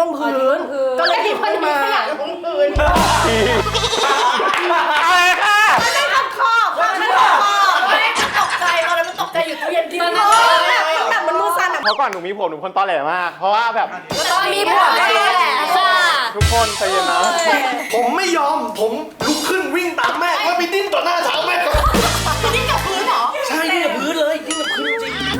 ลงพื้นก็เลยหยิบขึ้นมาลงพื้นอะไรค่ะไม่ทำขอบค่ะไม่ทำขอบไม่ตกใจตอนนั้นมันตกใจอยู่ตู้เย็นที่มันแบบแบบมันมือสั่นอะเพราะก่อนหนูมีผมหนูคนตอแหลมาก เพราะว่าแบบตอนมีผัวก็แหละค่ะทุกคนใจเย็นนะผมไม่ยอมผมลุกขึ้นวิ่งตามแม่แล้วไปดิ้นต่อหน้าเท้าแม่ก่อนนี่กับพื้นเหรอใช่ดิ้นกับพื้นเลยดิ้นกับพื้นจริงนะ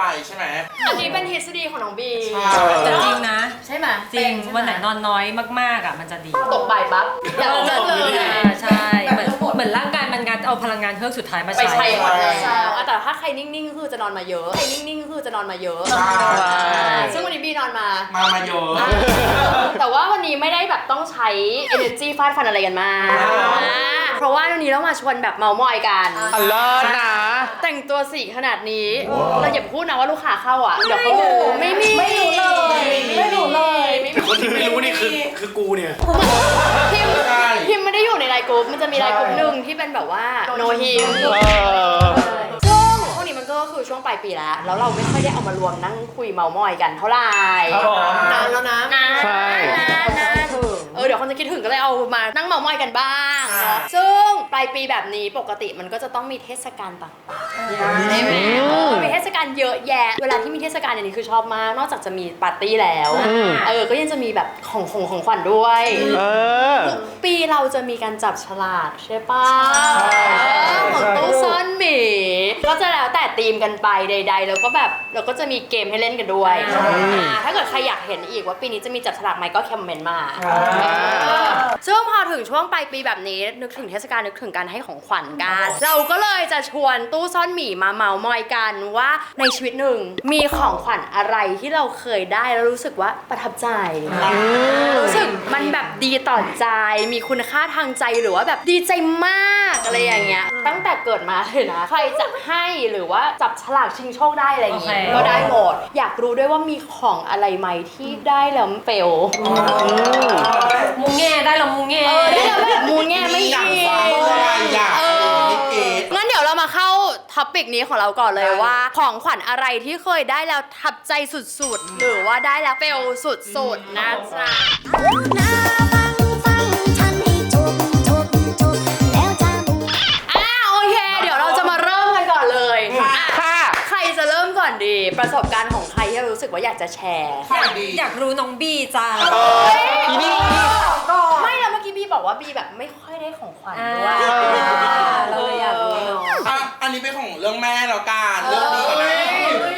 ไปใช่ไหม อันนี้เป็นทฤษฎีของน้องบีใช่ แต่จริงนะ ใช่ไหมจริงวันไหนนอนน้อยมากๆอะมันจะดีตกบ่ายปั๊บอยากเลิกเลย อ่าใช่เหมือนเหมือนร่างกายมันงัดเอาพลังงานเครื่องสุดท้ายมาไปใช้ ใช้หมดเลยแต่ถ้าใครนิ่งๆก็คือจะนอนมาเยอะ ใครนิ่งๆก็คือจะนอนมาเยอะใช่ ซึ่งวันนี้บีนอนมา มามาเยอะ แต่ว่าวันนี้ไม่ได้แบบต้องใช้ energy ฟาดฟันอะไรกันมากอ่า อ่า เพราะว่าวันนี้เรามาชวนแบบเมามอยกัน อันเลิศนะ แต่งตัวสีขนาดนี้ เราอย่าพูดนะว่าลูกค้าเข้าอะ เดี๋ยวเขารู้ไม่มีไม่รู้เลยไม่รู้เลยไม่มีคนที่ไม่รู้นี่คือคือกูเนี่ย พิมพ์ใช่พิมพ์ไม่ได้อยู่ในไลน์กรุ๊ปมันจะมีไลน์กรุ๊ปหนึ่งที่เป็นแบบว่า no him เออ ปลายปีแล้ว แล้วเราไม่ค่อยได้เอามารวมนั่งคุยเมามอยกันเท่าไหร่ครับผม นานแล้วนะ นานใช่ นานนานเออเดี๋ยวคนจะคิดถึงก็เลยเอามานั่งเมามอยกันบ้างเนาะซึ่งปลายปีแบบนี้ปกติมันก็จะต้องมีเทศกาลต่างๆใช่ไหมเออมีเทศกาลเยอะแยะ เวลาที่มีเทศกาลอย่างนี้คือชอบมาก นอกจากจะมีปาร์ตี้แล้วอืม เออก็ยังจะมีแบบของของของขวัญด้วย เออปีเราจะมีการจับฉลากใช่ปะของตู้ซ่อนหมี ก็จะแล้วแต่ธีมกันไปใด ๆ แล้วก็แบบเราก็จะมีเกมให้เล่นกันด้วยอ่าถ้าเกิดใครอยากเห็นอีกว่าปีนี้จะมีจับฉลากไหมก็คอมเมนต์มาเออซึ่งพอถึงช่วงปลายปีแบบนี้นึกถึงเทศกาลนึกถึงการให้ของขวัญกัน เราก็เลยจะชวนตู้ซ่อนหมีมาเมามอยกันว่าในชีวิตหนึ่งมีของขวัญอะไรที่เราเคยได้แล้วรู้สึกว่าประทับใจ รู้สึกมันแบบดีต่อใจ มีคุณค่าทางใจหรือว่าแบบดีใจมากอะไรอย่างเงี้ย ตั้งแต่เกิดมาเลยนะ ใครจะให้หรือว่าจับฉลากชิงโชคได้อะไรอย่างเงี้ยโอเค ก็ได้หมด อยากรู้ด้วยว่ามีของอะไรไหมที่ได้แล้วเฟลมูแง่ได้แล้วมูแง่ เออได้แล้วแบบมูแง่ไม่อยากดีฟังเลยอยากเอเอออเกตงั้นเดี๋ยวเรามาเข้าท็อปิกนี้ของเราก่อนเลยได้ว่า ของขวัญอะไรที่เคยได้แล้วทับใจสุดๆ หรือว่าได้แล้วเฟลสุดๆนะจ๊ะ ประสบการณ์ของใครที่รู้สึกว่าอยากจะแชร์ฝ่ายดีอยากรู้น้องบี้จ้าอีนี่ไม่แล้วเมื่อกี้บีบอกว่าบีแบบไม่ค่อยได้ของขวัญอ่าด้วยเราเลยอยากรู้เนาะอะอั นนี้เป็นของเรื่องแม่แล้วกันเรื่องดีกับแม่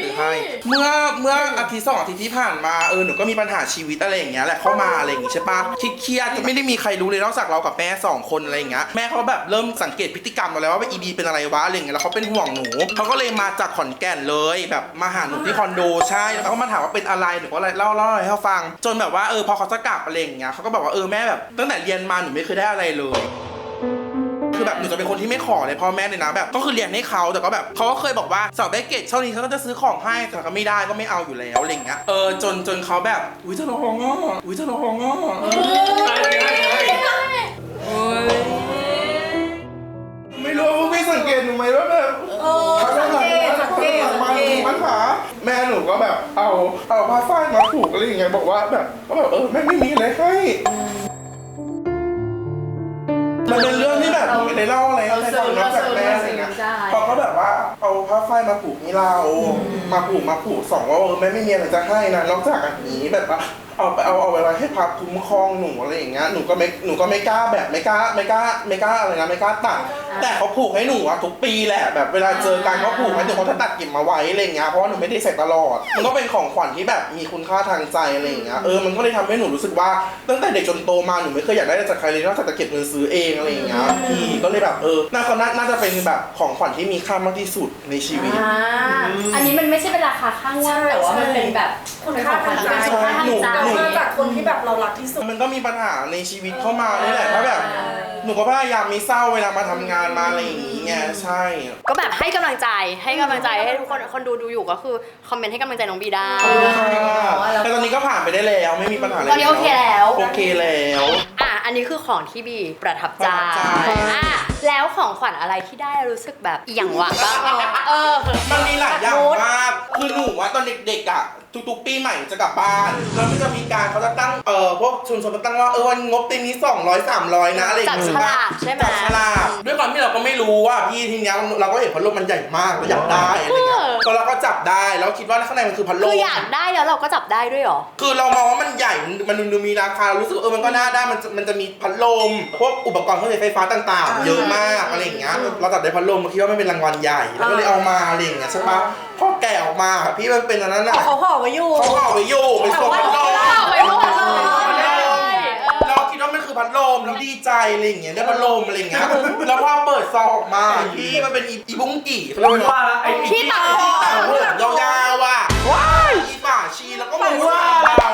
ถือให้เมื่อเมื่ออาทิตย์สองอาทิตย์ที่ผ่านมาเออหนูก็มีปัญหาชีวิตอะไรอย่างเงี้ยแหละเข้ามาอะไรอย่างงี้ใช่ปะเครียดๆไม่ได้มีใครรู้เลยนอกจากเรากับแม่สองคนอะไรอย่างเงี้ยแม่เขาแบบเริ่มสังเกตพฤติกรรมเราแล้วว่าอีบีเป็นอะไรวะอะไรอย่างเงี้ยแล้วเขาเป็นห่วงหนูเขาก็เลยมาจากขอนแก่นเลยแบบมาหาหนูที่คอนโดใช่แล้วเขามาถามว่าเป็นอะไรหนูก็เลยเล่าเล่าอะไรให้เขาฟัง จนแบบว่าเออพอเขาจะกลับอะไรอย่างเงี้ยเขาก็บอกว่าเออแม่แบบตั้งแต่เรียนมาหนูไม่เคยได้อะไรเลย คือแบบหนูจะเป็นคนที่ไม่ขอเลยพ่อแม่เลยนะแบบก็คือเรียนให้เขาแต่ก็แบบเขาก็เคยบอกว่าสอบได้เกรดเท่านี้เขาก็จะซื้อของให้แต่ก็ไม่ได้ก็ไม่เอาอยู่แล้วอะไรอย่างเงี้ยเออจนจนเขาแบบอุ้ยจะลองอะอุ้ยจะลองอะไม่รู้ว่าพี่สังเกตหนูไหมว่าแบบเขาสังเกตสังเกตมาปัญหาแม่หนูก็แบบเอาเอาผ้าฝ้ายมาผูกอะไรอย่างเงี้ยบอกว่าแบบก็แบบเออแม่ไม่มีอะไรให้ มันเป็นเรื่องที่แบบไม่ได้เล่าอะไรให้ใครฟังนอกจากแม่อะไรเงี้ยพอเขาแบบว่าเอาผ้าฝ้ายมาผูกนี่เรามาผูกมาผูกสองว่าเออแม่ไม่มีอะไรจะให้นะนอกจากอันนี้แบบว่า เอาไปเอาเอาไว้ให้พับคุ้มครองหนูอะไรอย่างเงี้ยหนูก็ไม่หนูก็ไม่กล้าแบบไม่กล้าไม่กล้าไม่กล้าอะไรนะไม่กล้าตัดแต่เขาผูกให้หนูอะทุกปีแหละแบบเวลาเจอกันเขาผูกให้หนูเขาจะตัดเก็บมาไว้อะไรอย่างเงี้ยเพราะว่าหนูไม่ได้ใส่ตลอดมันก็เป็นของขวัญที่แบบมีคุณค่าทางใจอะไรอย่างเงี้ยเออมันก็เลยทำให้หนูรู้สึกว่า ตั้งแต่เด็กจนโตมาหนูไม่เคยอยากได้อะไรจากใครเลยนอกจากจะเก็บเงินซื้อเองอะไรอย่างเงี้ยพี่ก็เลยแบบเออน่าเขาน่าน่าจะเป็นแบบของขวัญที่มีค่ามากที่สุดในชีวิต อ่าอันนี้มันไม่ใช่เป็นราคาข้างว่าแต่ว่ามันเป็นแบบคุณค่าทางใจ ใช่หนูหนูมาจากคนที่แบบเรารักที่สุด มันก็มีปัญหาในชีวิตเข้ามานี่แหละถ้าแบบ หนูก็พยายามไม่เศร้าเวลามาทำงานมาอะไรอย่างงี้ไงใช่ ก็แบบให้กำลังใจให้กำลังใจให้ทุกคนคนดูดูอยู่ก็คือคอมเมนต์ให้กำลังใจน้องบีได้แต่ตอนนี้ก็ผ่านไปได้แล้วไม่มีปัญหาอะไรตอนนี้โอเคแล้ว โอเคแล้ว อะอันนี้คือของที่บีประทับใจประทับใจ อะแล้วของขวัญอะไรที่ได้แล้วรู้สึกแบบอหย่างหวะบ้างเออ มันมีหลายอย่างมาก คือหนูว่าตอนเด็กๆอะ ทุกๆ ปีใหม่จะกลับบ้านแล้วมันจะมีการเขาจะตั้งเอ่อพวกชุมชนจะตั้งว่าเออวันงบปีนี้ 200 300 นะอะไรอย่างเงี้ยจับฉลากใช่ไหม จับฉลากด้วยความที่เราก็ไม่รู้ว่าพี่ทีเนี้ยเราก็เห็นพัดลมมันใหญ่มากเราอยากได้อะไรเงี้ยเออ ก็เราก็จับได้แล้วคิดว่าข้างในมันคือพัดลม คืออยากได้แล้วเราก็จับได้ด้วยเหรอ คือเรามองว่ามันใหญ่ มันดูมีราคา รู้สึกว่าเออ มันก็น่าได้ มันจะมันจะมีพัดลม พวกอุปกรณ์เครื่องใช้ไฟฟ้าต่าง ๆ เยอะมากอะไรอย่างเงี้ย เราตัดได้พัดลมเราคิดว่ามันเป็นรางวัลใหญ่แล้วก็เลยเอามาอะไรอย่างเงี้ยใช่ปะพ อแกะออกมาอะพี่มันเป็นอันนั้นอะเขาห่อไว้อยู่เขาเอาไปอยู่เป็นส่วนพัดลมเอาไปหมดเลย เราคิดว่ามันคือพัดลมแล้วดีใจอะไรอย่างเงี้ยได้พัดลมอะไรอย่างเงี้ยแล้วพอเปิดซองออกมาพี่มันเป็นอีอีบุ้งกี่เขาเรียกว่าว่าละไอ้ที่ตัดที่ต่างหูยาวๆอะอีฝาชีแล้วก็มันว่าเบา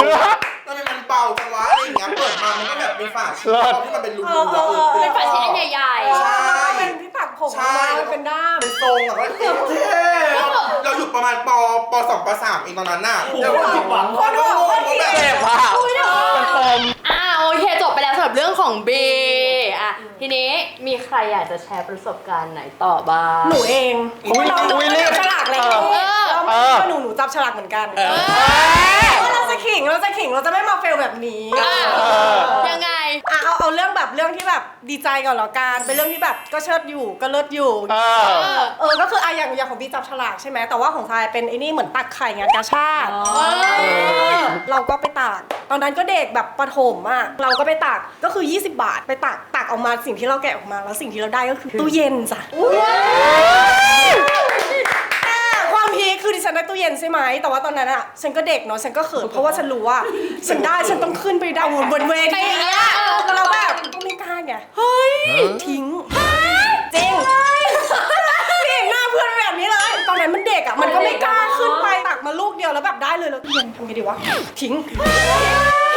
ทำไมมันเบาจังวะอะไรอย่างเงี้ยเปิดมามันก็แบบเป็นฝาชีที่มันเป็นรูๆอะเออ เป็นฝาชิ้นอันใหญ่ ใช่เป็นที่ตักผมใช่ มาเป็นด้าม เป็นทรงอะว่าเท่เราอยู่ประ มาณปปสองปสามเองตอนนั้นน่ะผมก็ผิดหวังคนงงว่าแบบเจ็บอะมันปมๆอ่าโอเคจบไปแล้วสำหรับเรื่องของบีอะทีนี้มีใครอยากจะแชร์ประสบการณ์ไหนต่อบ้างหนูเองอุ๊ยเราหนูอุ๊ยจับฉลากแล้วเออแล้วเออหนูหนูจับฉลากเหมือนกันเออเราจะขิงเราจะขิงเราจะไม่มาเฟลแบบนี้อะยังไงอะ เอาเอาเรื่องแบบเรื่องที่แบบดีใจก่อนแล้วกันเป็นเรื่องที่แบบก็เชิดอยู่ก็เลิศอยู่ เออ เออก็คืออะอย่างอย่างของพี่จับฉลากใช่ไหมแต่ว่าของทรายเป็นไอ้นี่เหมือนตักไข่งานกาชาติเอ้ยเราก็ไปตากตอนนั้นก็เด็กแบบประถมอะเราก็ไปตากก็คือ 20 บาท ไปตากตากออกมาสิ่งที่เราแกะออกมา แล้วสิ่งที่เราได้ก็คือตู้เย็นจ้ะแต่ ความพีคคือดิฉันได้ตู้เย็นใช่ไหมแต่ว่าตอนนั้นอะฉันก็เด็กเนาะฉันก็เขินเพราะว่าฉันรู้ว่าฉันได้ฉันต้องขึ้นไปดาวบนเวทีอะแล้วเราแบบก็ไม่กล้าไงเฮ้ยทิ้งจริงพี่เห็นหน้าเพื่อนแบบนี้เลย ตอนนั้นมันเด็กอะมันก็ไม่กล้าขึ้นไปตักมาลูกเดียวแล้วแบบได้เลยแล้วเย็นทำไงดีวะทิ้งทิ้งปุ๊บ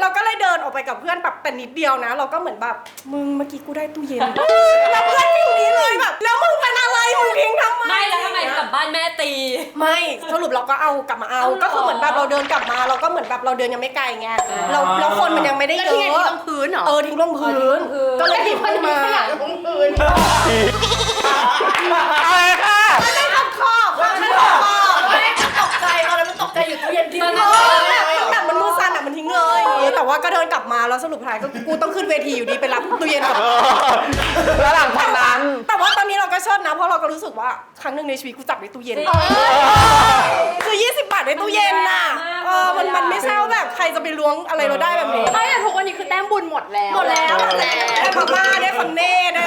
เราก็เลยเดินออกไปกับเพื่อนแบบแต่นิดเดียวนะ เราก็เหมือนแบบมึงเมื่อกี้กูได้ตู้เย็นแล้วเพื่อนอยู่นี้เลยแบบแล้วมึงเป็นอะไรมึงทิ้งทำไมไม่แล้วทำไมกลับบ้านแม่ตีไม่สรุปเราก็เอากลับมาเอาก็คือเหมือนแบบเราเดินกลับมาเราก็เหมือนแบบเราเดินยังไม่ไกลไงเราแล้วคนมันยังไม่ได้แล้วเยที่ไงที่อะตรงพื้นเหรอเออทิ้งลงพื้นก็เลยทิ้งคนขึ้นมีมาขยะลงพื้นอะไรค่ะไม่ได้ขับขอบไม่ได้ขับขอบไม่ตกใจตอนนั้นมันตกใจอยู่ตู้เย็นทิ้งเอเลอยแบบ เลยเออแต่ว่าก็เดินกลับมาแล้วสรุปท้ายก็กูต้องขึ้นเวทีอยู่ดีไปรับตู้เย็นกลับเออแล้วหลังจากนั้นแต่ว่าตอนนี้เราก็เชิดนะเพราะเราก็รู้สึกว่าครั้งหนึ่งในชีวิตกูจับในตู้เย็นคือ 20 บาทในตู้เย็นน่ะเออมันมันไม่ใช่ว่าแบบใครจะไปล้วงอะไรเราได้แบบนี้ไม่แต่ทุกวันนี้คือแต้มบุญหมดแล้วหมดแล้วหมดแล้วได้มาม่าได้คอนเน่ได้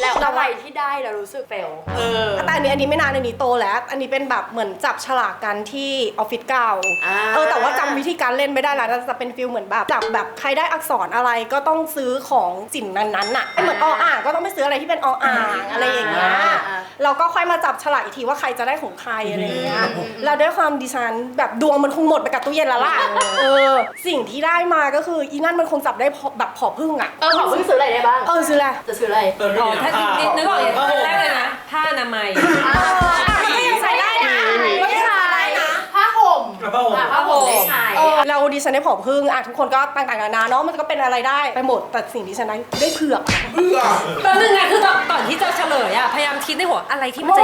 แล้วอะไรที่ได้แล้วรู้สึกเฟลเออ แต่อันนี้อันนี้ไม่นานอันนี้โตแล้ว อันนี้เป็นแบบเหมือนจับฉลากกันที่ออฟฟิศเก่าอ่า เออแต่ว่าจำวิธีการเล่นไม่ได้แล้วแต่จะเป็นฟิลเหมือนแบบจับแบบใครได้อักษรอะไรก็ต้องซื้อของสิ่งนั้นๆน่ะเหมือนออ่างก็ต้องไปซื้ออะไรที่เป็นออ่างอะไรอย่างเงี้ยอ่า เราก็ค่อยมาจับฉลากอีกทีว่าใครจะได้ของใครอะไรอย่างเงี้ย แล้วด้วยความดิฉันแบบดวงมันคงหมดไปกับตู้เย็นแล้วล่ะ เออ สิ่งที่ได้มาก็คืออีนั่นมันคงจับได้พอแบบผอพึ่งอะ เออขอเพิ่งซื้ออะไรได้บ้าง เออซื้ออะไร จะซื้ออะไรอ๋อถ้านิดนึกออกเลยแรกเลยนะผ้าอนามัยเอออะก็ยังใส่ได้นะก็ยังใส่ได้นะผ้าห่มผ้าห่มอะผ้าห่มได้ใช้เออเราดิฉันได้ผอพึ่งอะทุกคนก็ต่างๆนานาเนาะมันก็เป็นอะไรได้ไปหมดแต่สิ่งที่ฉันได้ได้เผือกเพื่อตอนนึงอะคือก่อนที่จะเฉลยอะพยายามคิดในหัวอะไรที่มันจ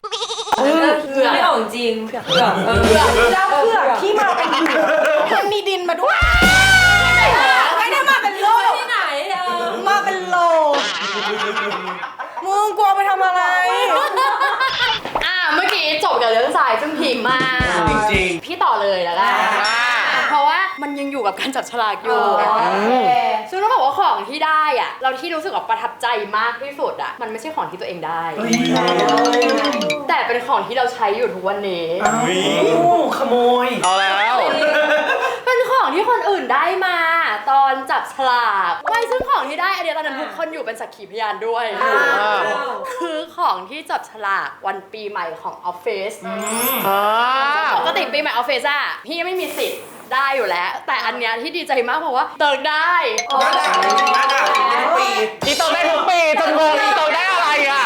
ะไม่ออกจริงเผือกเออแล้วเผือกที่มาเป็นเผือกมันมีดินมาด้วย มึงกลัวไปทำอะไร อะเมื่อกี้จบกับเรื่องสายซึ่งพิมพ์มากจริงพี่ต่อเลยแล้วกันอ่า เพราะว่ามันยังอยู่กับการจับฉลากอยู่ ซึ่งต้องบอกว่าของที่ได้อะเราที่รู้สึกว่าประทับใจมากที่สุดอะมันไม่ใช่ของที่ตัวเองได้ แต่เป็นของที่เราใช้อยู่ทุกวันนี้ๆโอ้ขโมย เอาแล้ว เป็น ของที่คนอื่นได้มาตอนอนจับฉลากไม่ซึ่งของที่ได้อันเนี้ยตอนนั้นทุกคนอยู่เป็นสักขีพยานด้วยคือของที่จับฉลากวันปีใหม่ของออฟฟิศ อ่า ปกติปีใหม่ออฟฟิศอะพี่ไม่มีสิทธิ์ได้อยู่แล้ว แต่อันเนี้ยที่ดีใจมากเพราะว่าเติร์กได้หน้าด่าจริงๆหน้าด่าจริงๆทุกปีอีโตได้ทุกปีจนงงอีโตได้อะไรอะ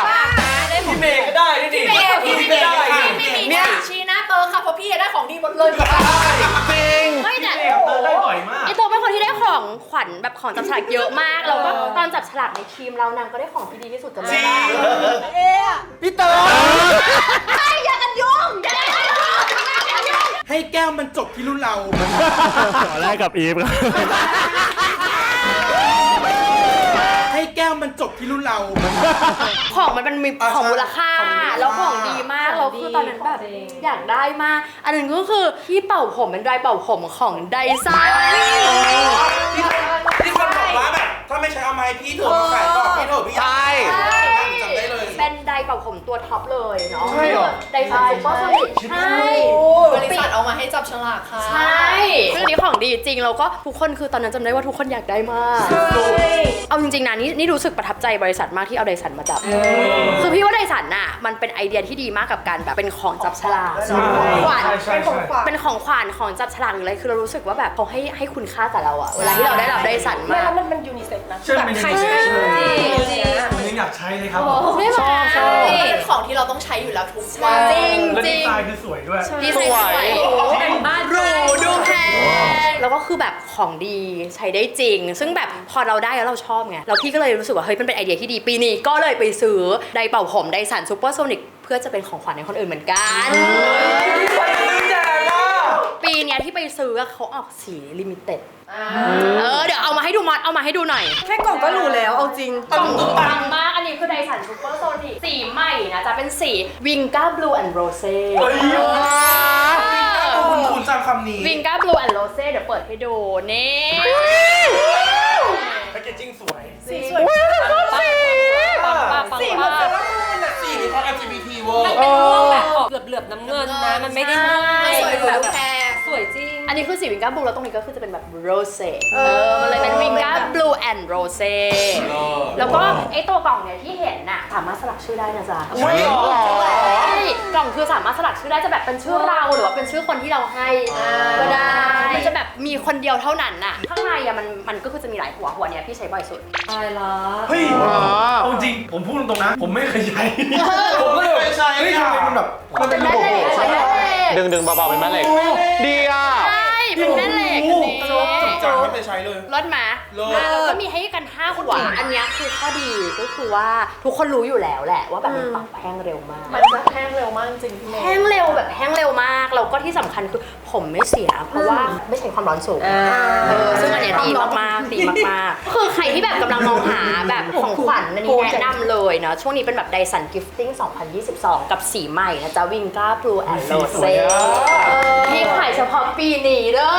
พี่เมย์ก็ได้นี่ดิพี่เมย์พี่พี่ไม่เมมีย์ก็ได้ พี่ไม่มีทางชี้หน้า เติร์กค่ะเพราะพี่ได้ของดีหมดเลยจริงไม่แต่พี่เมย์กับเตอร์ได้บ่อยมากไอโตเป็นคนที่ได้ของขวัญแบบของจับฉลากเยอะมากแล้วก็ตอนจับฉลากในทีมเรานางก็ได้ของที่ดีที่สุดจำได้ปะพี่เต๋อใช่อย่ากันยุ่งอย่ากันยุ่งอย่ากันยุ่งให้แก้วมันจบที่รุ่นเราขอแรกกับอีฟครับ มันจบที่รุ่นเรา ของมันเป็นมีอะของมูลค่า ของมูลค่า แล้วของดีมากแล้วคือตอนนั้นแบบอยากได้มาก อันหนึงก็คือที่เป่าผมเป็นไดร์เป่าผมของไดซ่า ที่คนบอกว่าแบบถ้าไม่ใช้เอาไม้พี่เถอะมาขายต่อพี่เถอะพี่อยากใช่จำได้เลย เป็นไดร์ เป่าผมตัวท็อปเลยเนาะใช่เหรอ ไดซ่าซุปเปอร์โซนิกใช่ บริษัทเอามาให้จับฉลากค่ะ ใช่เรื่องนี้ของดีจริงแล้วก็ทุกคนคือตอนนั้นจำได้ว่าทุกคนอยากได้มาก เอาจริงๆนะนี่นี่รู้สึกประทับใจบริษัทมากที่เอาไดสันมาจับ คือพี่ว่าไดสันน่ะมันเป็นไอเดียที่ดีมากกับการแบบเป็นของจับฉลากของขวัญ ใช่ใช่ใช่เป็นของขวัญของจับฉลากหรืออะไรคือเรารู้สึกว่าแบบเขาให้ให้คุณค่ากับเราอะเวลาที่เราได้รับไดสันไม่มา แล้วมันมันยูนิเซ็กนะ ใช่แบบมันใครยูนิใช้เซ็กจริงจริง ผมยังอยากใช้เลยครับไม่ชอบชอบเป็นของที่เราต้องใช้อยู่แล้วทุกวันจริงและจดีริงไซน์คือสวยด้วย ดีไซน์สวยบ้านหรูดูแพง แล้วก็คือแบบของดีใช้ได้จริง ซึ่งแบบพอเราได้แล้วเราชอบไงแล้วพี่ก็เลยรู้สึกว่าเฮ้ยมันเป็นไอเดียที่ดีปีนี้ ก็เลยไปซื้อไดร์เป่าผมไดสันซูเปอร์โซนิกเพื่อจะเป็นของขวัญให้คนอื่นเหมือนกันปีเนี้ย ที่ไปซื้ออะเขาออกสีลิมิเต็ดเออเดี๋ยวเอามาให้ดูมอดเอามาให้ดูหน่อย แค่กล่องก็หรูแล้วเอาจริงกล่องปังมาก อันนี้คือไดสันซูเปอร์โซนิกสีใหม่นะจะเป็นสีวิงก้าบลูแอนด์โรเซ่เฮ้ยคุณคุณจำคำนี้วิงก้าบลูแอนด์โรเซ่เดี๋ยวเปิดให้ดูนี่แพคเกจจิ้งสวยสีสวยปังปังปังสีเหมือนเซปังรามูนอะสีมีความ LGBT เวอร์มันเป็นม่วงแบบออกเหลือบๆน้ำเงินนะมันไม่ได้ม่วงใช่สวยหรูแบบดูแพงส วยจริง อันนี้คือสีวิงก้าบลูแล้วตรงนี้ก็คือจะเป็นแบบโรเซ่เออมันเลยเป็นวิงก้าบลูแอนด์โรเซ่แล้วก็ไอตัวกล่องเนี่ยที่เห็นน่ะสามารถสลักชื่อได้นะจ๊ะอุ้ยเหรอใช่กล่องคือสามารถสลักชื่อได้จะแบบเป็นชื่อเราหรือว่าเป็นชื่อคนที่เราให้ก็ได้มันจะแบบมีคนเดียวเท่านั้นน่ะข้างในอะมันมันก็คือจะมีหลายหัวหัวเนี้ยพี่ใช้บ่อยสุดตายละเฮ้ยอ๋อเอาจริงผมพูดตรงๆนะ ผมไม่เคยใช้ผมก็เลยไม่ใช่เฮ้ยทำไมมันแบบมันเป็นระบบแม่เหล็กใช่ ใช้ไหมแม่เหล็กดึงดึงเบาๆเป็นแม่เหล็กดีอะ ใช่เป็นแม่เหล็กอันนี้ จังไม่เคยใช้เลย รถมาเลิศ แล้วก็มีให้กัน5หัว อันเนี้ยคือข้อดีก็คือว่าทุกคนรู้อยู่แล้วแหละ ว่าแบบมันปรับแห้งเร็วมาก มันจะแห้งเร็วมากจริงพี่เมย์ แห้งเร็วแบบแห้งเร็วมากแล้วก็ที่สำคัญคือผมไม่เสีย เพราะว่าไม่ใช้ความร้อนสูงเออซึ่งอันเนี้ยดีมากๆดีมากๆคือใครที่แบบกำลังมองหาแบบของขวัญอันนี้แนะนำเลยเนาะช่วงนี้เป็นแบบ Dyson Gifting 2022 กับสีใหม่นะจ๊ะ Winga Blue and สีสวย Rose อะ ที่ขายเฉพาะปีนี้เด้อ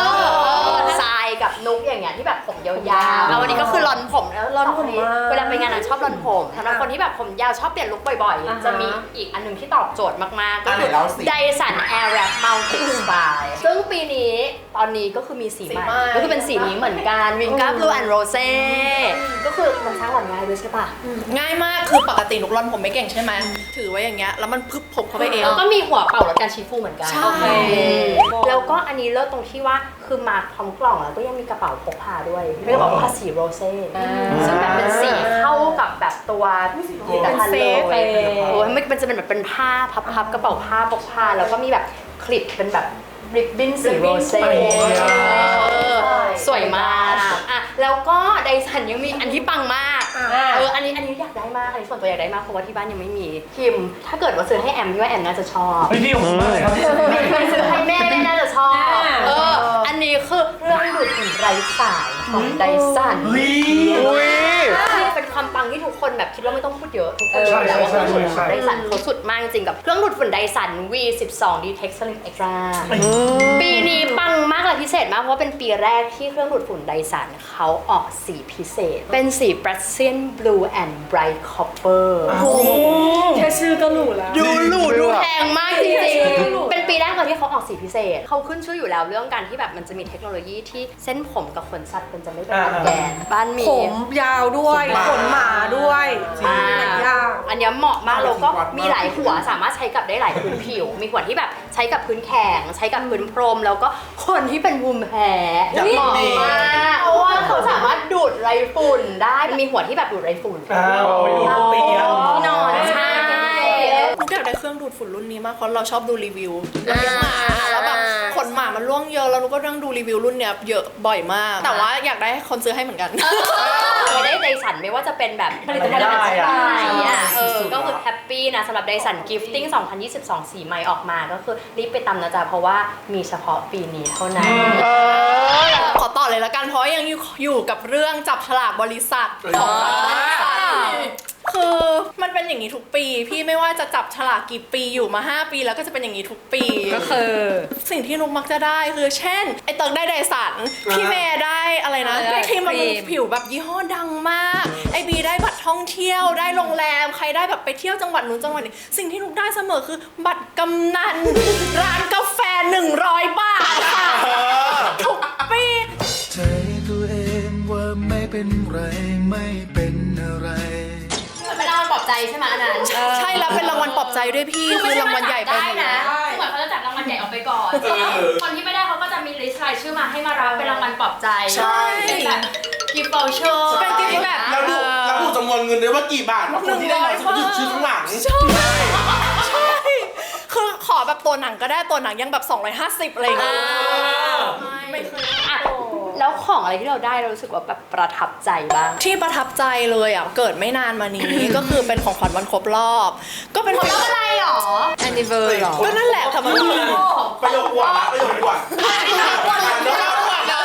ทรายกับนุกอย่างเงี้ยที่แบบผมยาวๆแล้ววันนี้ก็คือรอนผมแล้วรอนผมนี้เวลาไปงานอะชอบรอนผมสำหรับคนที่แบบผมยาวชอบเปลี่ยนลุคบ่อยๆจะมีอีกอันหนึงที่ตอบโจทย์มากๆ ก็อะคืเดี๋ยวเล่าสิ ไดสัน Air Wrap Multi Style ซึ่งปีนี้ ตอนนี้ก็คือมีสีใหม่ ก็คือเป็นสีนี้เหมือนกัน Winga Blue and Rose ก็คือมันสร้างหวานง่ายด้วยใช่ปะง่ายมากคือปกติหนุกร่อนผมไม่เก่งใช่ไหมถือไว้อย่างเงี้ยแล้วมันพึบผมเข้าไปเอง แล้วก็มีหัวเป่าและการชี้ฟูเหมือนกันใช่โอเคแล้วก็อันนี้เลิศตรงที่ว่าคือมาพร้อมกล่องแล้วก็ยังมีกระเป๋าพกพาด้วยเรียกว่าผ้าสีโรเซ่ซึ่งแบบเป็นสีเข้ากับแบบตัวผลิตภัณฑ์เลยโอ้ยมันมันจะเป็นแบบเป็นผ้าพับๆกระเป๋าผ้าพกพาแล้วก็มีแบบคลิปเป็นแบบ ริบบิ้นสีโรเซ่เออสวยมากอะแล้วก็ไดสันยังมีอันที่ปังมากเออ อันนี้ อันนี้อยากได้มากอันนี้ส่วนตัวอยากได้มาก เพราะว่าที่บ้านยังไม่มีพิมพ์ ถ้าเกิดว่าซื้อให้แอมพี่ว่าแอมน่าจะชอบเฮ้ยพี่ผมมากเลยครับไม่ซื้อให้แม่แม่น่าจะชอบ เออ อันนี้คือเครื่องดูดกลิ่นไร้สายของไดสันเฮ้ย อุ้ยสเป็นความปัง ที่ทุกคนแบบคิดว่าไม่ต้องพูดเยอะทุกคนใช่รู้แล้วว่าใช่ใช่ใช่ไดสันเขาสุดมากจริงๆกับเครื่องดูดฝุ่นไดสัน V12 Detect Slim Extra ปีนี้ปังมากและพิเศษมากเพราะว่าเป็นปีแรกที่เครื่องดูดฝุ่นไดสันเขาออกสีพิเศษ เป็นสี Brazilian Blue and Bright Copper แค่ชื่อก็หรูแล้ว ดูหรูดูแพงมากจริงๆ เป็นปีแรกเลยที่เขาออกสีพิเศษ เขาขึ้นชื่ออยู่แล้วเรื่องการที่แบบมันจะมีเทคโนโลยีที่เส้นผมกับขนสัตว์มันจะไม่เป็นแกนบ้านมีผมยาวด้วยขนหมาด้วยอ่าหลายอย่างอันเนี้ยเหมาะมากแล้วก็มีหลายหัวสามารถใช้กับได้หลายพื้นผิว มีหัวที่แบบใช้กับพื้นแข็งใช้กับพื้นพรม แล้วก็คนที่เป็นภูมิแพ้อยากเหมาะมี มากเพราะว่าเขาสามารถดูดไรฝุ่นได้มีหัวที่แบบดูดไรฝุ่น อ้าวไปดูเตียงที่นอนใช่นุกอยากได้เครื่องดูดฝุ่นรุ่นนี้มากเพราะเราชอบดูรีวิวเราเลี้ยงหมาแล้วแบบขนหมามันร่วงเยอะแล้วนุกก็นั่งดูรีวิวรุ่นเนี้ยเยอะบ่อยมาก แต่ว่าอยากได้คนซื้อให้เหมือนกัน ไม่ได้ไดสันไม่ว่าจะเป็นแบบผลิตภัณฑ์ได้อะไรอะอะเออก็คือแฮปปี้นะสำหรับไดสันกิฟติ้ง2022 สีใหม่ออกมาก็คือรีบไปตำนะจ๊ะเพราะว่ามีเฉพาะปีนี้เท่านั้นเออขอต่อเลยละกันเพราะยังอยู่อยู่กับเรื่องจับฉลากบริษัทของบริษัท คือมันเป็นอย่างนี้ทุกปี พี่ไม่ว่าจะจับฉลากกี่ปีอยู่มา 5 ปีแล้วก็จะเป็นอย่างนี้ทุกปี ก็คือ สิ่งที่นุกมักจะได้คือเช่น ไอเติร์กได้ไดสันพี่เมย์ได้อะไรนะได้ได้ครีมบำรุงครีมผิวแบบยี่ห้อดังมาก ไอบีได้บัตรท่องเที่ยวได้โรงแรมใครได้แบบไปเที่ยวจังหวัดนู้นจังหวัดนี้สิ่งที่นุกได้เสมอคือ บัตรกำนันร้านกาแฟ 100 บาทค่ะทุกปีใจตัวเองว่าไม่เป็นไรไม่ ใจใช่ไหมอันนั้นใช่แล้วเป็นรางวัลปลอบใจด้วยพี่คือรางวัลใหญ่ไปได้หมดนะเลยคือเหมือนเขาจะจัดรางวัลใหญ่ออกไปก่อนคนที่ไม่ได้เขาก็จะมีลิสต์รายชื่อมาให้มารับเป็นรางวัลปลอบใจใช่เป็นแบบกิฟต์ o เชอร์เป็นกิฟต์แบบแล้วดูแล้วดูจำนวนเงินด้วยว่ากี่บาทว่าคนที่ได้น้อยสุดอยู่ชื่อข้างหลังใช่ใช่คือขอแบบตัวหนังก็ได้ตัวหนังยังแบบ250อะไรอย่างเงี้ยไม่เคยอะ แล้วของอะไรที่เราได้เรารู้สึกว่าแบบประทับใจบ้าง ที่ประทับใจเลยอะเกิดไม่นานมานี้ ก็คือเป็นของขวัญวันครบรอบ ก็เป็นแล้วอะไรหรอ anniversary หรอก็นั่นแหละค่ะมันคือประโยคหวานนะประโยคหวานอ่านแล้วอ่านแล้ว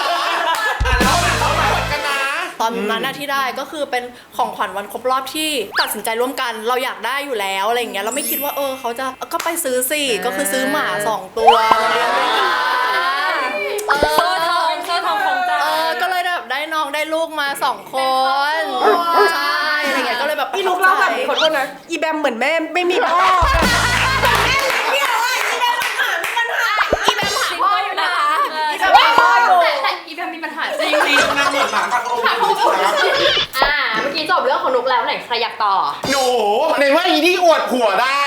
อ่านแล้วอ่านแล้วอ่านกันนะตอนนั้นน่ะที่ได้ก็คือเป็นของขวัญวันครบรอบที่ตัดสินใจร่วมกันเราอยากได้อยู่แล้วอะไรอย่างเงี้ยเราไม่คิดว่าเออเขาจะก็ไปซื้อสิก็คือซื้อหมาสองตัวเลี้ยงด้วยกัน สองคนใช่อะไรเงี้ยก็เลยแบบพี่นุกเล่าแบบขอโทษนะ อีแบมเหมือนแม่ไม่มีพ่ออีแบมหาพ่ออยู่นะคะอีแบบว่าแต่แต่อีแบบมีปัญหาจริงจริงนางเหมือนหมากับโอ้โหอ่าเมื่อกี้จบเรื่องของนุกแล้วไหนใครอยากต่อ หนูในเมื่ออีที่อวดผัวได้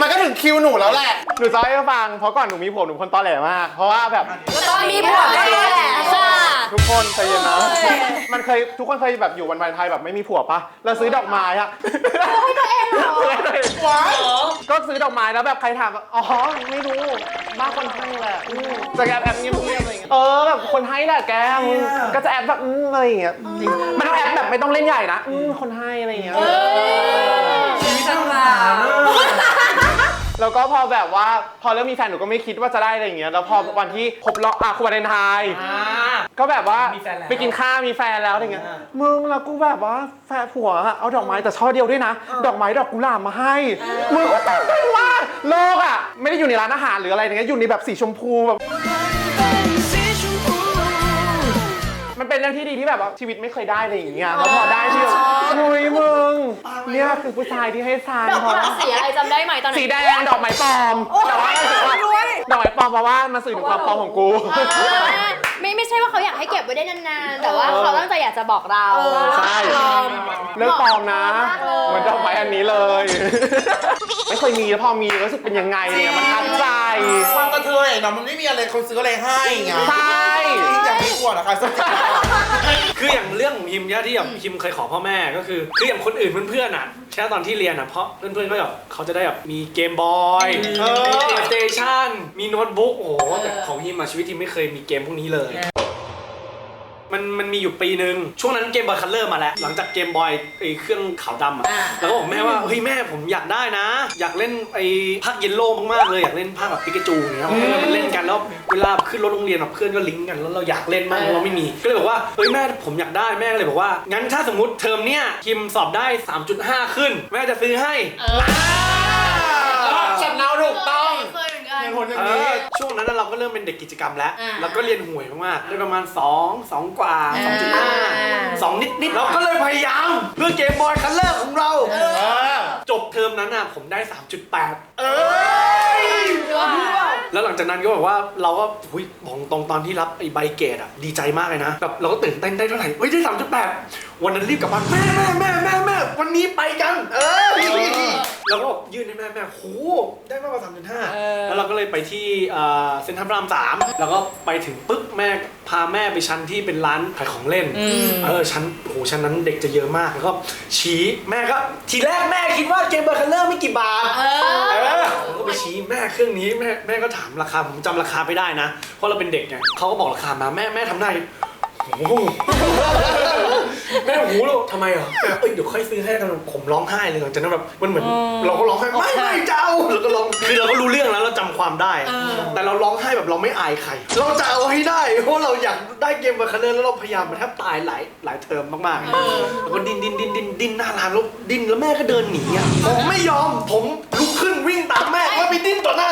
มันก็ถึงคิวหนูแล้วแหละ หนูจะให้ฟัง เพราะก่อนหนูมีผัวหนูคนตอแหลมาก เพราะว่าแบบตอนมีผัวได้แหละค่ะ ทุกคนใจเย็นนะมันเคยทุกคนเคยแบบอยู่วันวาเลนไทน์แบบไม่มีผัวปะแล้วซื้อดอกไม้อะให้ตัวเองเหรอก็ซื้อดอกไม้แล้วแบบใครถามอ๋อไม่รู้บ้านคนให้แหละอืมจะแอบแอบเงียบๆอะไรอย่างเงี้ยเออแบบคนให้แหละแกมึงก็จะแอบแบบอืมอะไรอย่างเงี้ยจริงมันต้องแอบแบบไม่ต้องเล่นใหญ่นะอืมคนให้อะไรอย่างเงี้ยชีวิตต่างแล้วก็พอแบบว่าพอเริ่มมีแฟนหนูก็ไม่คิดว่าจะได้อะไรอย่างเงี้ยแล้วพอวันที่ครบรอบอะคุณวาเลนไทน์ ก็แบบว่ามีแฟนแล้วไปกินข้าวมีแฟนแล้วอะไรเงี้ยมึงแล้วกูแบบว่าแฟนผัวอะเอาดอกไม้แต่ช่อเดียวด้วยนะ ดอกไม้ดอกกุหลาบมาให้มึงก็ตื่นเต้นว่าโลกอะไม่ได้อยู่ในร้านอาหารหรืออะไรอย่างเงี้ยอยู่ในแบบสีชมพูแบบ มันเป็นเรื่องที่ดีที่แบบว่าชีวิตไม่เคยได้อะไรอย่างเงี้ยแล้วพอได้ที่แบบเฮ้ยมึงเนี่ยคือผู้ชายที่ให้ทานดอกเพกุราะหลาบสีอะไรจำได้ไหมตอนนั้นสีแดงดอกไม้ปลอมแต่ว่ารู้สึกว่าดอกไม้ปลอมเพราะว่ามันสื่อถึงความปลอมของกูอ่าไม่ไม่ใช่ว่าเขาอยากให้เก็บไว้ได้นานๆ แต่ว่าเขาตั้งใจอยากจะบอกเราใช่เลิกปลอมนะเหมือนดอกไม้อันนี้เลย ไม่เคยมีแล้วพอมีรู้สึกเป็นยังไงเนี่ยมันทัดใจความกระเทยเนาะมันไม่มีอะไรคนซื้ออะไรให้ไงใช่ อยากมีขวดนะคะสักทีคืออย่างเรื่องของฮิมเนี่ยที่แบบฮิมเคยขอพ่อแม่ก็คือ คืออย่างคนอื่นเพื่อนๆอะแค่ตอนที่เรียนอะเพราะเพื่อนๆก็แบบเขาจะได้แบบมีเกมบอยมีเพลย์สเตชันมีโน้ตบุ๊กโอ้โหแต่ของฮิมอะชีวิตฮิมไม่เคยมีเกมพวกนี้เลย มมันมันมีอยู่ปีหนึ่งช่วงนั้นเกมบอยคัลเลอร์มาแล้ว หลังจากเกมบอยไอ้เครื่องขาวดำอะแล้วก็บอกแม่ว่าเฮ้ยแม่ผมอยากได้นะ อยากเล่นไอ้ภาคเยลโล่มากๆเลยอยากเล่นภาคแบบปิกาจูอย่างเงี้ยให้เราเล่นกันแล้วเวลาขึ้นรถโรงเรียนแบบเพื่อนก็ลิงก์กันแล้วเราอยากเล่นมากเราไม่มีก็เลยบอกว่าเฮ้ยแม่ผมอยากได้แม่ก็เลยบอกว่างั้นถ้าสมมติเทอมเนี้ยคิมสอบได้ 3.5 ขึ้น แม่จะซื้อให้ สำเนาถูกต้อง เคยเหมือนกัน เหตุผลอย่างเอนี้ อช่วงนั้นเราก็เริ่มเป็นเด็กกิจกรรมแล้ว อ่าก็เรียนห่วยมากๆได้ประมาณ 2 2 กว่า2.5 2นิดนิดๆเราก็เลยพยายาม เพื่อเกมบอยคัลเลอร์ของเราจบเทอมนั้นน่ะผมได้ 3.8 เอแล้วหลังจากนั้นก็บอกว่าเราก็หุยบอกตรงตอนที่รับไอ้ใบเกรดอะดีใจมากเลยนะแบบเราก็ตื่นเต้นได้เท่าไหร่เฮ้ยได้ 3.8 วันนั้นรีบกลับบ้านแม่แม่แม่แม่แม่ วันนี้ไปกัน เออเราก็ยื่นให้แม่แม่โหได้มากกว่า3.5แล้วเราก็เลยไปที่เอ่อเซ็นทรัลพระรามสามแล้วก็ไปถึงปึ๊บแม่พาแม่ไปชั้นที่เป็นร้านขายของเล่น เออชั้นโหชั้นนั้นเด็กจะเยอะมากแล้วก็ชี้แม่ก็ทีแรกแม่คิดว่าเกมเบอร์คัลเลอร์ไม่กี่บาท เออผมก็ไปชี้แม่เครื่องนี้แม่แม่ก็ถามราคาผมจำราคาไม่ได้นะ เพราะเราเป็นเด็กไงเขาก็บอกราคามาแม่แม่ทำได้ โอ้โหแม่โอ้โหเราทำไมอะแม่เอ้ยเดี๋ยวค่อยซื้อให้กันผมร้องไห้เลยหลังจากนั้นแบบมันเหมือนเราก็ร้องไห้ไม่ไม่จะเอาแล้วก็ร้องคือเราก็รู้เรื่องแล้วเราจำความได้ แต่เราร้องไห้แบบเราไม่อายใคร เราจะเอาให้ได้เพราะเราอยากได้เกมเบอร์คัลเลอร์แล้วเราพยายามมาแทบตายหลายหลายเทอมมากๆแล้วก็ดิ้นดิ้นดิ้นดิ้นดิ้นหน้าร้านแล้วดิ้นแล้วแม่ก็เดินหนีอะผมไม่ยอมผมลุกขึ้นวิ่งตามแม่แล้วไปดิ้นต่อหน้า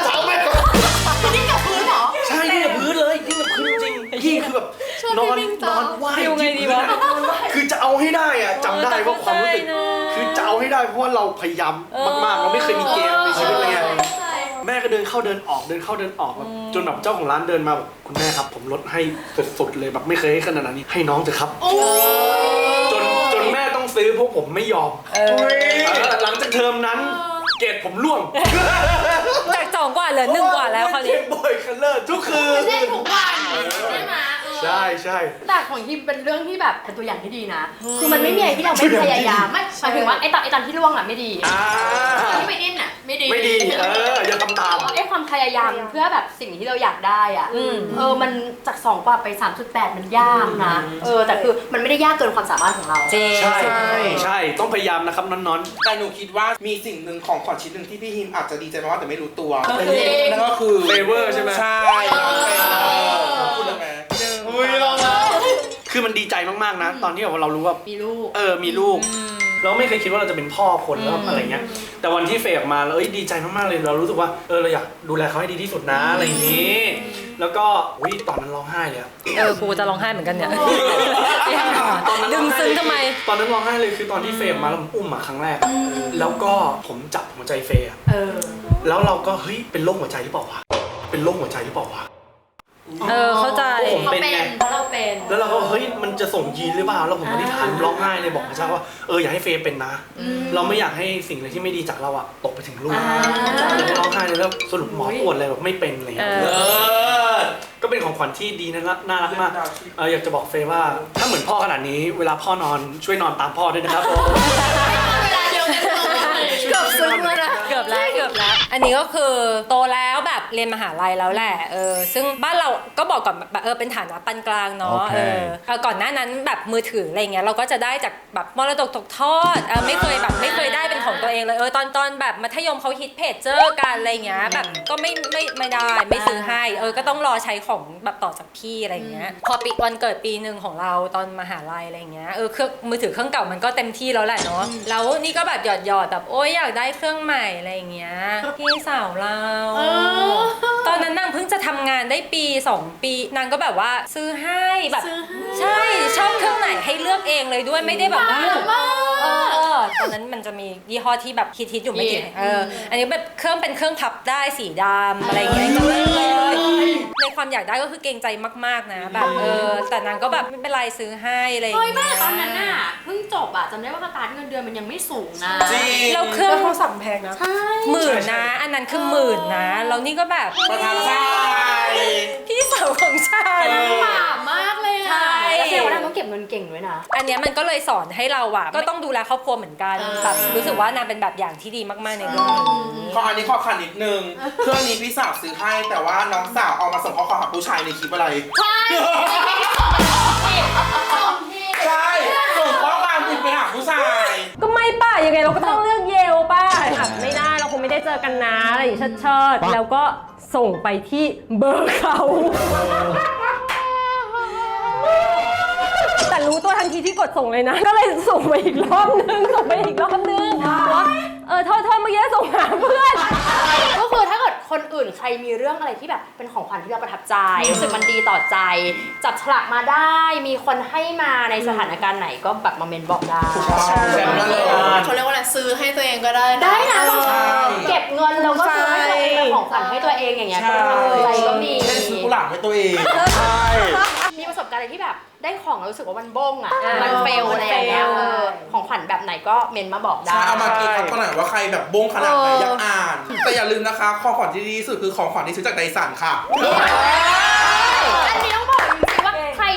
แบบนอนนอนไหวฟิลไงดีวะ คือจะเอาให้ได้อะจำได้ว่าความรู้สึก คือจะเอาให้ได้เพราะว่าเราพยายามมากๆ เราไม่เคยมีเกมในชีวิตเลยไงแม่ก็เดินเข้าเดินออกเดินเข้าเดินออกแบบจนแบบเจ้าของร้านเดินมาบอกคุณแม่ครับ ผมลดให้สุดๆเลยแบบไม่เคยให้ขนาดนี้ให้น้องเถอะครับจนจนแม่ต้องซื้อเพราะผมไม่ยอมเออหลังจากเทอมนั้น เกรดผมร่วงจากสองกว่าเหลือหนึ่งกว่าแล้วคราวเกนี้มบอยคัลเลอร์ทุกคืนเล่นทุกวันใช่ไหมเออ ใช่ใช่ แต่ของฮิมเป็นเรื่องที่แบบเป็นตัวอย่างที่ดีนะ คือมันไม่มีอะไรที่เราไม่พยายามไม่หมายถึงว่าไอ้ตอนไอ้ตอนที่ล่วงอะไม่ดีอ่า ตอนที่ไปดิ้นอะไม่ดีไม่ดี เออ อย่าทำตาม ไอ้ความพยายามเพื่อแบบสิ่งที่เราอยากได้อะอืมเออมันจากสองกว่าไป 3.8 มันยากนะเออแต่คือมันไม่ได้ยากเกินความสามารถของเรา จริง ใช่ ใช่ ต้องพยายามนะครับน้อนแต่หนูคิดว่ามีสิ่งหนึ่งของขวัญชิ้นหนึ่งที่พี่ฮิมอาจจะดีใจมากๆแต่ไม่รู้ตัวก็คือ นั่นก็คือ ๆเฟเวอร์ใช่ไหม ใช่พูดเลยไหมอุ้ ยลองแล้วคือมันดีใจมากๆนะ ตอนที่แบบว่าเรารู้ว่ามีลูก เออมีลูก เราไม่เคยคิดว่าเราจะเป็นพ่อคนแล้วอะไรเงี้ย แต่วันที่เฟยออกมาแล้วเอ้ยดีใจมากๆเลย เรารู้สึกว่าเออเราอยากดูแลเขาให้ดีที่สุดนะอะไรอย่างนี้ แล้วก็อุ้ยตอนนั้นร้องไห้เลยอะ เออกูจะร้องไห้เหมือนกันเนี่ยตอนนั้น ดึงซึ้งทำไม ตอนนั้นร้องไห้เลยคือตอนที่เฟยออกมาแล้วผมอุ้มอะครั้งแรกอะแล้วก็ผมจับหัวใจเฟยอะเออ แล้วเราก็เฮ้ยเป็นโรคหัวใจหรือเปล่าวะเป็นโรคหัวใจหรือเปล่าวะ เออเข้าใจ ผมเขาเป็น แล้วเราก็เฮ้ยมันจะส่งยีนหรือเปล่าแล้วผมอธิษฐานร้องไห้เลยบอกพระเจ้าว่าเอออย่าให้เฟย์เป็นนะ เราไม่อยากให้สิ่งอะไรที่ไม่ดีจากเราอะตกไปถึงลูกอ่าเลยร้องไห้เลยแล้วสรุปหมอตรวจเลยแบบไม่เป็นอะไรอย่างเลยเออก็เป็นของขวัญที่ดีนะน่ารักมากเอออยากจะบอกเฟย์ว่า ถ้าเหมือนพ่อขนาดนี้ เวลาพ่อนอนช่วยนอนตามพ่อด้วยนะครับเวลาเดียวกันเกือบซึ้งแล้วนะเกือบแล้วเกือบแล้ว อันนี้ก็คือโตแล้วแบบเรียนมหาลัยแล้วแหละเออซึ่งบ้านเราก็บอกก่อนแบบเออเป็นฐานะปานกลางเนาะโอเคเออเออก่อนหน้านั้นแบบมือถืออะไรเงี้ยเราก็จะได้จากแบบมรดกตกทอดเออไม่เคยแบบไม่เคยได้เป็นของตัวเองเลยเออตอนตอนแบบมัธยมเขาฮิตเพจเจอกันอะไรเงี้ยแบบก็ไม่ไม่ไม่ได้ไม่ซื้อให้เออก็ต้องรอใช้ของแบบต่อจากพี่อะไรเงี้ยพอปีวันเกิดปีหนึ่งของเราตอนมหาลัยอะไรเงี้ยเออเครื่องมือถือเครื่องเก่ามันก็เต็มที่แล้วแหละเนาะแล้วนี่ก็แบบหยอดหยอดๆแบบโอ๊ยอยากได้เครื่องใหม่อะไรอย่างเงี้ยพี่สาวเราตอนนั้นนางเพิ่งจะทำงานได้ปี 2 ปี นางก็แบบว่าซื้อให้แบบซื้อให้ ใช่ชอบเครื่องไหนให้เลือกเองเลยด้วยไม่ได้แบบว่าเออเออตอนนั้นมันจะมียี่ห้อที่แบบฮิตๆอยู่ไม่กี่เออ อันนี้แบบเครื่องเป็นเครื่องพับได้สีดำอะไรอย่างเงี้ยก็เลย ในความอยากได้ก็คือเกรงใจมากๆนะแบบเออแต่นางก็แบบไม่เป็นไรซื้อให้อะไรอย่างเฮ้ยเงี้ยแม่แต่ตอนนั้นน่ะเพิ่งจบอะจำได้ว่าสตาร์ทเงินเดือนมันยังไม่สูงนะจริง แล้วเครื่แล้องวโทรศัพท์แพงนะหมื่นนะ อันนั้นคือหมื่นนะแล้วนี่ก็แบบประทับใจ พี่สาวของฉันถามมากเลยใช่ อะ แล้วแสดงว่านางต้องเก็บเงินเก่งด้วยนะ อันเนี้ยมันก็เลยสอนให้เราอะก็ต้องดูแลครอบครัวเหมือนกันเออแบบรู้สึกว่านางเป็นแบบอย่างที่ดีมากๆในเรื่องนี้ ขออันนี้ขอขันนิดนึง เครื่องนี้พี่สาวซื้อให้แต่ว่าน้องสาวเอามาส่งข้อความหาผู้ชายในคลิปอะไร ใช่ใช่ส่งข้อความผิดไปหาผู้ชาย ก็ไม่ป่ะยังไงเราก็ต้องเลือกเยลป่ะไม่ได้เราคงไม่ได้เจอกันนะอะไรเชิดเชิดแล้วก็ส่งไปที่เบอร์เขา แต่รู้ตัวทันทีที่กดส่งเลยนะ ก็เลยส่งไปอีกรอบนึง ส่งไปอีกรอบนึงว่าเออโทษโทษเมื่อกี้ส่งหาเพื่อน ก็คือถ้าเกิด คนอื่นใครมีเรื่องอะไรที่แบบเป็นของขวัญที่เราประทับใจรู้สึกมันดีต่อใจ จับฉลากมาได้ มีคนให้มาในสถานการณ์ไหนก็แบบมาเมนบอกได้แชร์มาเลยเขาเรียกว่าอะไรซื้อให้ตัวเองก็ได้ได้นะเออเก็บเงินแล้วก็ซื้อให้ตัวเองเป็นของขวัญให้ตัวเองอย่างเงี้ยก็ทำใจก็มีได้ซื้อกุหลาบให้ตัวเอง ใช่ มีประสบการณ์อะไรที่แบบ ได้ของแล้วรู้สึกว่ามันบ้งอะ อ่ามัมันเฟลมันอะไรอย่างเงี้ย fail เออของขวัญแบบไหนก็เมนมาบอกได้ ใช่เอามากี่ครับก็หน่อยว่าใครแบบบงขนาดไหนอยากอ่าน แต่อย่าลืมนะคะ ของขวัญที่ดีที่สุดคือของขวัญที่ซื้อจากไดสันค่ะ อันนี้ต้องบอก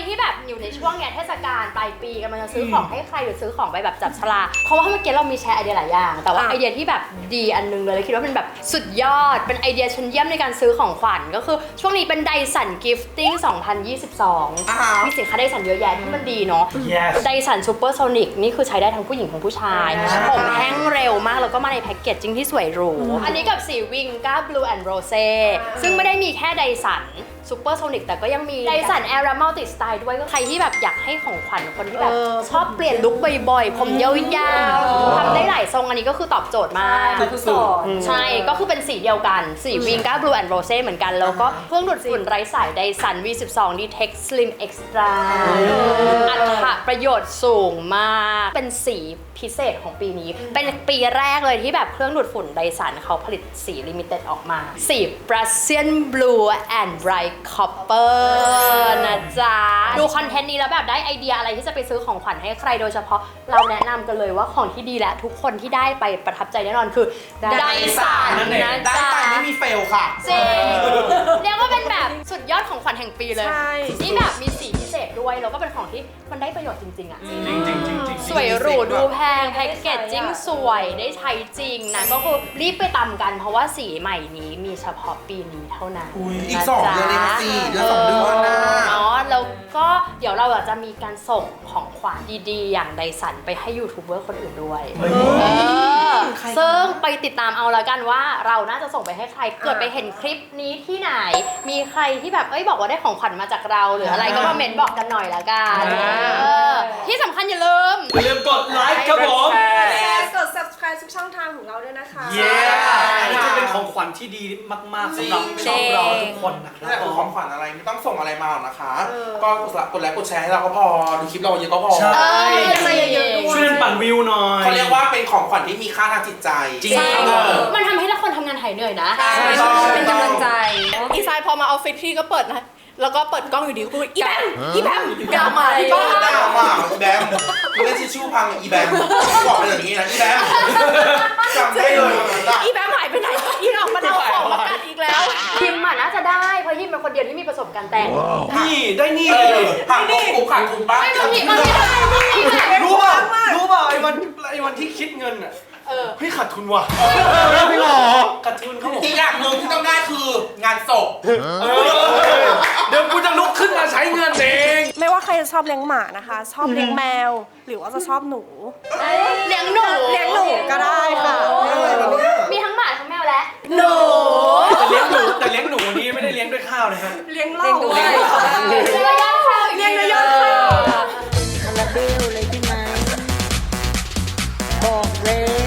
ที่แบบอยู่ในช่วงเนี้ยเทศกาลปลายปีกำลังจะซื้อของให้ใครหรือซื้อของไปแบบจับฉลากเพราะว่าเมื่อกี้เรามีแชร์ไอเดียหลายอย่าง แต่ว่าอะ ไอเดียที่แบบดีอันนึงเลยแล้วคิดว่าเป็นแบบสุดยอด เป็นไอเดียชั้นเยี่ยมในการซื้อของขวัญก็คือ ช่วงนี้เป็นไดสันกิฟติ้ง2022 อ่าฮะ มีสินค้าไดสันเยอะแยะที่มันดีเนาะ yes ไดสันซูเปอร์โซนิกนี่คือใช้ได้ทั้งผู้หญิงทั้งผู้ชายใช่ผมแห้งเร็วมากแล้วก็มาในแพ็กเกจจิ้งที่สวยหรู อันนี้กับสีวิงก้าบลูแอนด์โรเซ่ซึ่งไม่ได้มีแค่ไดสัน ซูเปอร์โซนิกแต่ก็ยังมีไดสันแอร์มัลติสไตล์ด้วยก็ใครที่แบบอยากให้ของขวัญคนที่แบบชอบเปลี่ยนลุคบ่อยๆ ผมยาวๆทำได้หลายทรงอันนี้ก็คือตอบโจทย์มากคือสอนใช่ก็คือเป็นสีเดียวกัน สีวิงก้าบลูแอนด์โรเซ่เหมือนกัน แล้วก็เครื่องดูดฝุ่นไร้สายไดสัน V12 Detect Slim Extra อัตราประโยชน์สูงมากเป็นสีพิเศษของปีนี้ เป็นปีแรกเลยที่แบบเครื่องดูดฝุ่นไดสันเขาผลิตสีลิมิเต็ดออกมา สี Prussian Blue and Bright Copper นะจ๊ะ ดูคอนเทนต์นี้แล้วแบบได้ไอเดียอะไรที่จะไปซื้อของขวัญให้ใครโดยเฉพาะ เราแนะนำกันเลยว่าของที่ดีและทุกคนที่ได้ไปประทับใจแน่นอนคือไดสันนะได้จ๊ะแต่ไม่มีเฟลค่ะ จริงเรียกว่าเป็นแบบสุดยอดของขวัญแห่งปีเลย ใช่ นี่แบบมีสีพิเศษ ด้วย แล้วก็เป็นของที่มันได้ประโยชน์จริง ๆ อะจริงจริงจริงจริงสวยหรูดูแพงแพ็กเกจจิ้งสวยได้ใช้จริงนะ ก็คือรีบไปตำกัน เพราะว่าสีใหม่นี้มีเฉพาะปีนี้เท่านั้นอุ๊ยอีกนะสองจ๊ะเดือนเองสิเดือนสองเดือนนะ เนาะแล้วก็เดี๋ยวเราอะจะมีการส่งของขวัญดีๆ อย่างไดสันไปให้ยูทูบเบอร์คนอื่นด้วยเออซึ่งไปติดตามเอาละกันว่าเราน่าจะส่งไปให้ใคร เกิดไปเห็นคลิปนี้ที่ไหน มีใครที่แบบ เอ้ยบอกว่าได้ของขวัญมาจากเรา หรืออะไรก็มาเมนบอกกันหน่อยละกันอ่า เออที่สำคัญอย่าลืม อย่าลืมกดไลค์ครับผมกด subscribe ทุกช่องทางของเราด้วยนะคะ เย้อันนี้จะเป็นของขวัญที่ดีมากๆสำหรับจริงเราทุกคนนะครันี่บคือผของมขวัญอะไรไม่ต้องส่งอะไรมาหรอกนะคะก็กดไลค์กดแชร์ให้เราก็พอ ดูคลิปเราเยอะก็พอใช่ เออใจเยอะๆด้วยช่วยกันปั่นวิวหน่อย เขาเรียกว่าเป็นของขวัญที่มีค่าทางจิตใจ จริง ใช่เออ มันทำให้เราคนทำงานหายเหนื่อยนะ ใช่ เป็นกำลังใจ อีซายพอมาออฟฟิศพี่ก็เปิดนะ แล้วก็เปิดกล้องอยู่ดีกูอีแบมอีแบมกลับมาที่บ้านด่าว่าอีแบมมึงเล่นชิชชู่พังอีแบมบอกไปอย่างนี้นะอีแบมจำได้เลยวันนั้นอะอีแบมหายไปไหนอีออกมาเอาของมากัดอีกแล้วฮิมอะน่าจะได้เพราะฮิมเป็นคนเดียวที่มีประสบการณ์แต่งนี่ได้นี่เอเลอยหักกุ๊กกุ๊กหักกุ๊กบ้างไม่บางทีบางทีได้บางทีแบบรู้ป่ะรู้ป่ะไอ้วันไอ้วันที่คิดเงินอะ เออ เฮ้ขาดทุนว่ะแพี่หมอขาดทุนเขาบอกอีกอย่างหนึ่งที่ต้องได้คืองานศพเดี๋ยวกูจะลุกขึ้นมาใช้เงินเอง ไม่ว่าใครจะชอบเลี้ยงหมานะคะ ชอบเลี้ยงแมว หรือว่าจะชอบหนู เลี้ยงหนู เลี้ยงหนูก็ได้ค่ะ มีทั้งหมาทั้งแมวและหนูแต่เลี้ยงหนูแต่เลี้ยงหนูนี้ไม่ได้เลี้ยงด้วยข้าวนะฮะ เลี้ยงเล่าเลี้ยงเนื้อย่างข้าวเลี้ยงเนื้อย่างข้าวคาราเบลเลยพี่ไหมบอกเลย